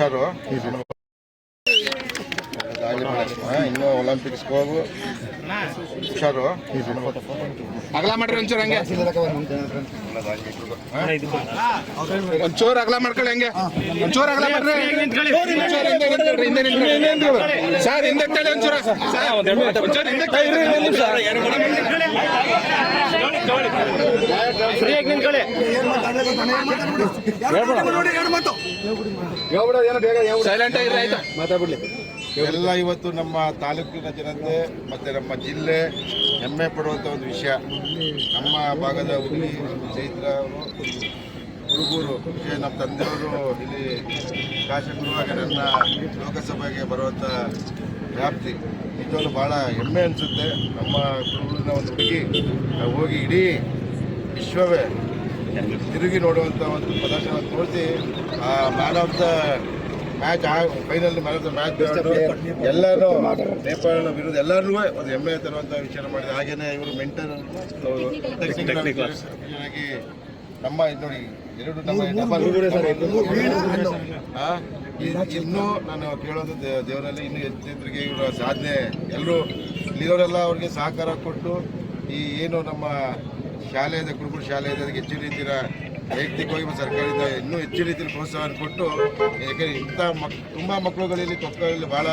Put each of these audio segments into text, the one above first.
ಹುಷಾರು. ಇನ್ನೂ ಒಲಿಂಪಿಕ್ಸ್ ಹೋಗು ಹುಷಾರು. ಅಗಲ ಮಾಡ್ರಿ ಒಂಚೂರು ಹಂಗೆ. ಒಂಚೂರು ಅಗಲ ಮಾಡ್ಕೊಳ್ಳಿ ಹಂಗೆ. ಒಂಚೂರು ಅಗಲ ಮಾಡ್ರಿ. ಹಿಂದೆ ನಿಂತ್ಕೊಳ್ರಿ. ಸರ್, ಹಿಂದೆ ಒಂಚೂರು. ಒಂಚೂರು ಹಿಂದೆ ಸೈಲೆಂಟ್ ಆಗಿರಿ ಎಲ್ಲ ಇವತ್ತು ನಮ್ಮ ತಾಲೂಕಿನ ಜನತೆ ಮತ್ತು ನಮ್ಮ ಜಿಲ್ಲೆ ಹೆಮ್ಮೆ ಪಡುವಂಥ ಒಂದು ವಿಷಯ. ನಮ್ಮ ಭಾಗದ ಹುಡುಗಿ ಚೈತ್ರ ಅವರು ಹುಡುಗರು ನಮ್ಮ ತಂದೆಯವರು ಇಲ್ಲಿ ಶಾಸಕರು ಹಾಗೆ ನನ್ನ ಲೋಕಸಭೆಗೆ ಬರುವಂಥ ವ್ಯಾಪ್ತಿ. ನಿಜವಾಗ್ಲೂ ಭಾಳ ಹೆಮ್ಮೆ ಅನಿಸುತ್ತೆ. ನಮ್ಮ ಕುರುಬೂರಿನ ಒಂದು ಹುಡುಗಿ ಹೋಗಿ ಇಡೀ ವಿಶ್ವವೇ ತಿರುಗಿ ನೋಡುವಂಥ ಒಂದು ಪ್ರದರ್ಶನ ತೋರಿಸಿ ಆ ಮ್ಯಾನ್ ಆಫ್ ದ ಮ್ಯಾಚ್ ಆ final man of the match ಎಲ್ಲರೂ ನೇಪಾಳ ವಿರುದ್ಧ ಎಲ್ಲರೂ ಒಂದು ಹೆಮ್ಮೆ ತರುವಂಥ ವಿಚಾರ ಮಾಡಿದೆ. ಹಾಗೇನೆ ಇವರು ಮೆಂಟರ್ ನಮ್ಮ ಇದು ನೋಡಿ ಎರಡು ನಮ್ಮ ಇನ್ನೂ ನಾನು ಕೇಳೋದು ದೇವರಲ್ಲಿ ಇನ್ನೂ ಹೆಚ್ಚಿದ್ರಿಗೆ ಇವರ ಸಾಧನೆ ಎಲ್ಲರೂ ಇಲ್ಲಿರೋರೆಲ್ಲ ಅವ್ರಿಗೆ ಸಹಕಾರ ಕೊಟ್ಟು ಈ ಏನು ನಮ್ಮ ಶಾಲೆ ಇದೆ ಕುರುಬುರು ಶಾಲೆ ಇದೆ ಅದಕ್ಕೆ ಹೆಚ್ಚಿನ ರೀತಿಯ ವೈಯಕ್ತಿಕವಾಗಿ ಮತ್ತು ಸರ್ಕಾರದಿಂದ ಇನ್ನೂ ಹೆಚ್ಚಿನ ರೀತಿಯಲ್ಲಿ ಪ್ರೋತ್ಸಾಹವನ್ನು ಕೊಟ್ಟು ಯಾಕೆಂದರೆ ಇಂಥ ಮಕ್ ತುಂಬ ಮಕ್ಕಳುಗಳಲ್ಲಿ ಕೊಕ್ಕಳಲ್ಲಿ ಭಾಳ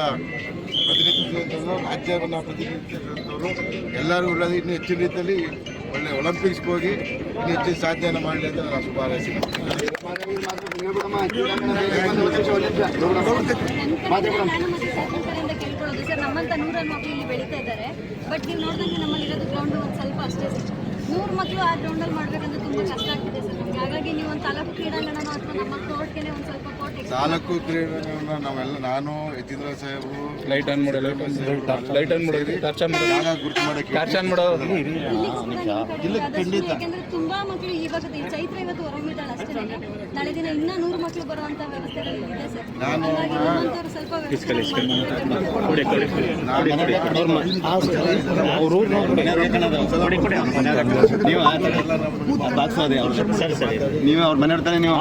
ಪ್ರತಿನಿಧಿಸುವಂಥವ್ರು ರಾಜ್ಯವನ್ನು ಪ್ರತಿನಿಧಿಸುವಂಥವ್ರು ಎಲ್ಲರೂ ಒಳ್ಳೆಯದು ಇನ್ನೂ ಹೆಚ್ಚಿನ ರೀತಿಯಲ್ಲಿ ಒಳ್ಳೆ ಒಲಿಂಪಿಕ್ಸ್ಗೆ ಹೋಗಿ ಇನ್ನೂ ಹೆಚ್ಚಿನ ಸಾಧನೆಯನ್ನು ಮಾಡಲಿ ಅಂತ ನಾನು ಶುಭ ಕೇಳ್ಕೊಳ್ಳೋದು ಸರ್ ನಮ್ಮಂತ ಮಕ್ಕಳು ಇಲ್ಲಿ ಇದ್ದಾರೆ ಬಟ್ ನೀವು ನೋಡಿದಂಗೆ ನಮ್ಮಲ್ಲಿ ಇರೋದು ಗ್ರೌಂಡ್ ಒಂದು ಸ್ವಲ್ಪ ಅಷ್ಟೇ ನೂರು ಮಕ್ಕಳು ಆ ಗ್ರೌಂಡಲ್ಲಿ ಮಾಡಬೇಕಂದ್ರೆ ತುಂಬ ಕಷ್ಟ ಆಗ್ತಿದೆ ಸರ್. ನಮಗೆ ಹಾಗಾಗಿ ನೀವು ಒಂದು ತಾಲೂಕು ಕ್ರೀಡಾಂಗಣನೋ ಅಥವಾ ನಮ್ಮ ಕೋರ್ಟ್ಗೆ ಒಂದು ಸ್ವಲ್ಪ ಕೋರ್ಟ್ ತಾಲೂಕು ಕ್ರೀಡಾಂಗಣ ನಾವೆಲ್ಲ ನಾನು ಯತೀಂದ್ರ ಸಾಹೇಬರು ಲೈಟ್ ಆನ್ ಮಾಡಿ ಲೈಟ್ ಆನ್ ಮಾಡಿ ಮಾಡೋದು ಟಾರ್ಚ್ ಆನ್ ಮಾಡೋದು ಗುರುತು ಮಾಡಕ್ಕೆ ಟಾರ್ಚ್ ಆನ್ ಮಾಡೋ ಯಾಕಂದ್ರೆ ತುಂಬಾ ಮಕ್ಕಳು ಇವಾಗ ಈ ಚೈತ್ರ ಇವತ್ತು ಹೊರಗಿದ್ದಾಳೆ ಅಷ್ಟೇ. ನಾಳೆ ದಿನ ಇನ್ನೂ ನೂರು ಮಕ್ಕಳು ಬರುವಂತ ವ್ಯವಸ್ಥೆಗಳು ಇದೆ ಸರ್. ನೀವು ಬಾಕ್ಸ್ ಅದೇ ಅವ್ರು ಸರಿ ಸರಿ. ನೀವು ಅವ್ರ ಮನೆ ಇರ್ತಾನೆ ನೀವು